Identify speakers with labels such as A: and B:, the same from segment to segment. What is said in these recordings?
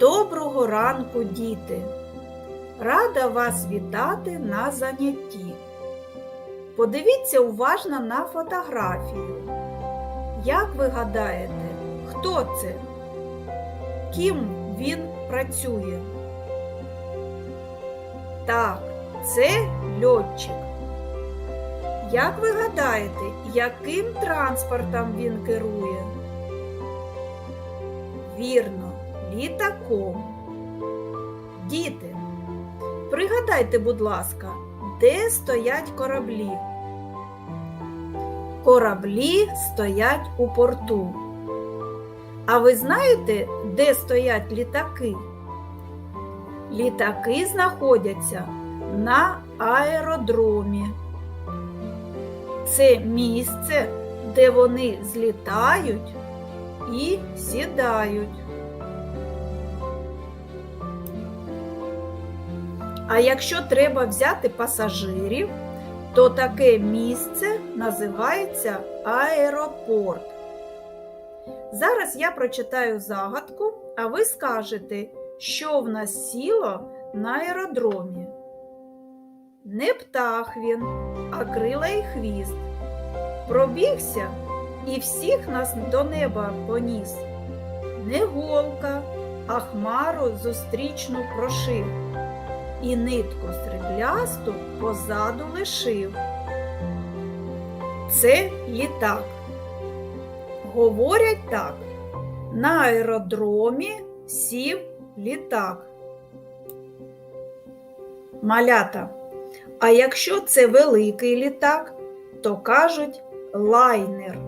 A: Доброго ранку, діти! Рада вас вітати на занятті. Подивіться уважно на фотографію. Як ви гадаєте, хто це? Ким він працює? Так, це льотчик. Як ви гадаєте, яким транспортом він керує? Вірно, літаком. Діти, пригадайте, будь ласка, де стоять кораблі? Кораблі стоять у порту. А ви знаєте, де стоять літаки? Літаки знаходяться на аеродромі. Це місце, де вони злітають і сідають. А якщо треба взяти пасажирів, то таке місце називається аеропорт. Зараз я прочитаю загадку, а ви скажете, що в нас сіло на аеродромі. Не птах він, а крила й хвіст. Пробігся і всіх нас до неба поніс. Не голка, а хмару зустрічну прошив, і нитку сріблясту позаду лишив. Це літак. Говорять так, на аеродромі сів літак. Малята. А якщо це великий літак, то кажуть лайнер.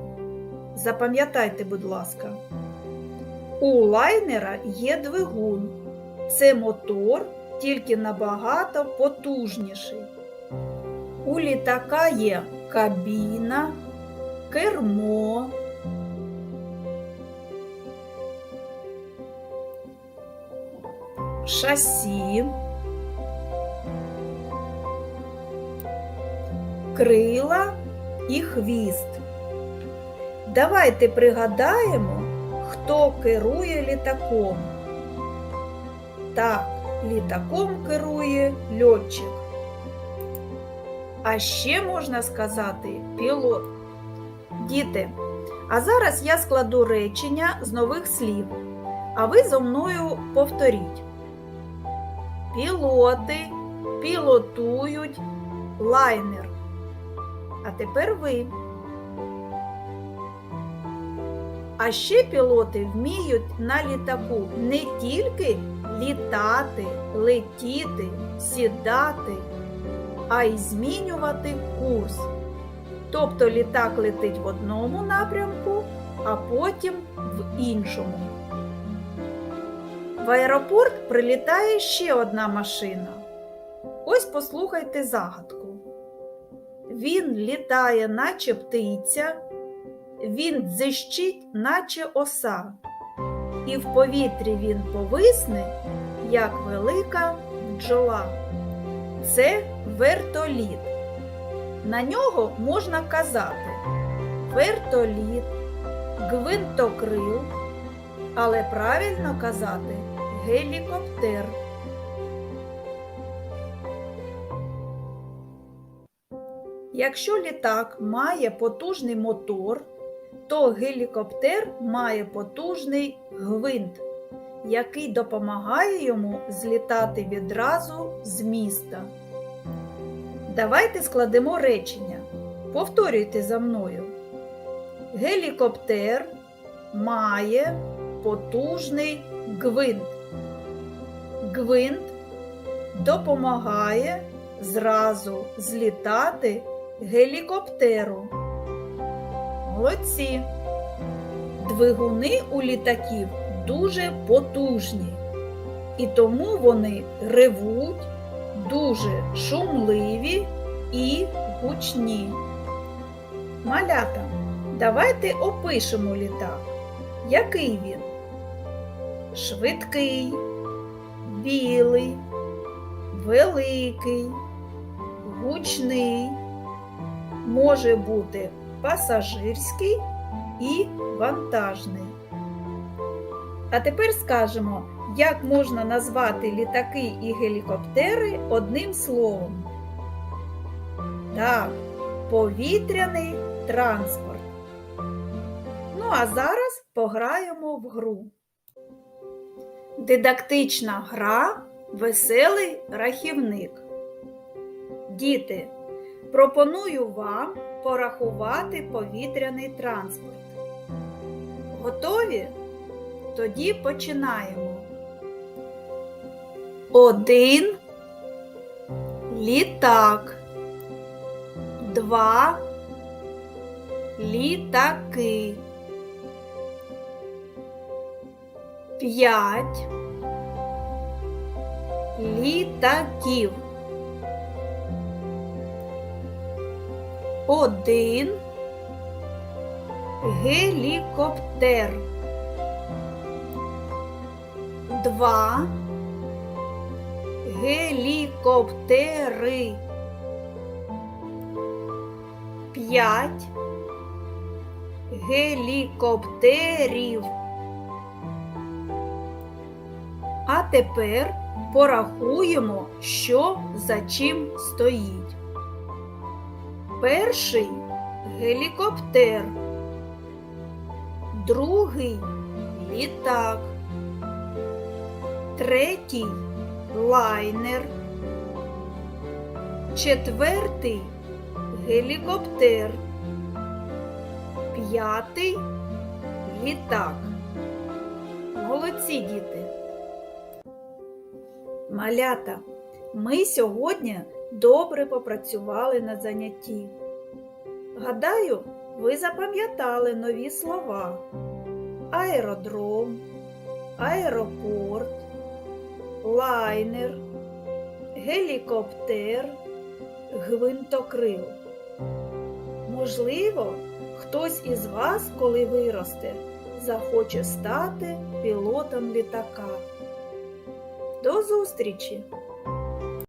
A: Запам'ятайте, будь ласка, у лайнера є двигун. Це мотор, тільки набагато потужніший. У літака є кабіна, кермо. Шасі, крила і хвіст. Давайте пригадаємо, хто керує літаком. Так, літаком керує льотчик. А ще можна сказати пілот. Діти, а зараз я складу речення з нових слів, а ви зо мною повторіть. Пілоти пілотують лайнер. А тепер ви. А ще пілоти вміють на літаку не тільки літати, летіти, сідати, а й змінювати курс. Тобто літак летить в одному напрямку, а потім в іншому. В аеропорт прилітає ще одна машина. Ось послухайте загадку. Він літає, наче птиця, він дзищить, наче оса, і в повітрі він повисне, як велика бджола. Це вертоліт. На нього можна казати вертоліт, гвинтокрил, але правильно казати гелікоптер. Якщо літак має потужний мотор, то гелікоптер має потужний гвинт, який допомагає йому злітати відразу з міста. Давайте складемо речення. Повторюйте за мною. Гелікоптер має потужний гвинт. Гвинт допомагає зразу злітати гелікоптеру. Молодці. Двигуни у літаків дуже потужні, і тому вони ревуть, дуже шумливі і гучні. Малята, давайте опишемо літак. Який він? Швидкий, білий, великий, гучний, може бути пасажирський і вантажний. А тепер скажемо, як можна назвати літаки і гелікоптери одним словом? Так, повітряний транспорт. Ну, а зараз пограємо в гру. Дидактична гра Веселий рахівник. Діти, пропоную вам порахувати повітряний транспорт. Готові? Тоді починаємо. Один літак. Два літаки. П'ять літаків. Один гелікоптер. Два гелікоптери. П'ять гелікоптерів. А тепер порахуємо, що за чим стоїть. Перший гелікоптер, другий літак, третій лайнер, четвертий гелікоптер, п'ятий літак. Молодці діти! Малята, ми сьогодні добре попрацювали на занятті. Гадаю, ви запам'ятали нові слова: аеродром, аеропорт, лайнер, гелікоптер, гвинтокрил. Можливо, хтось із вас, коли виросте, захоче стати пілотом літака. До зустрічі!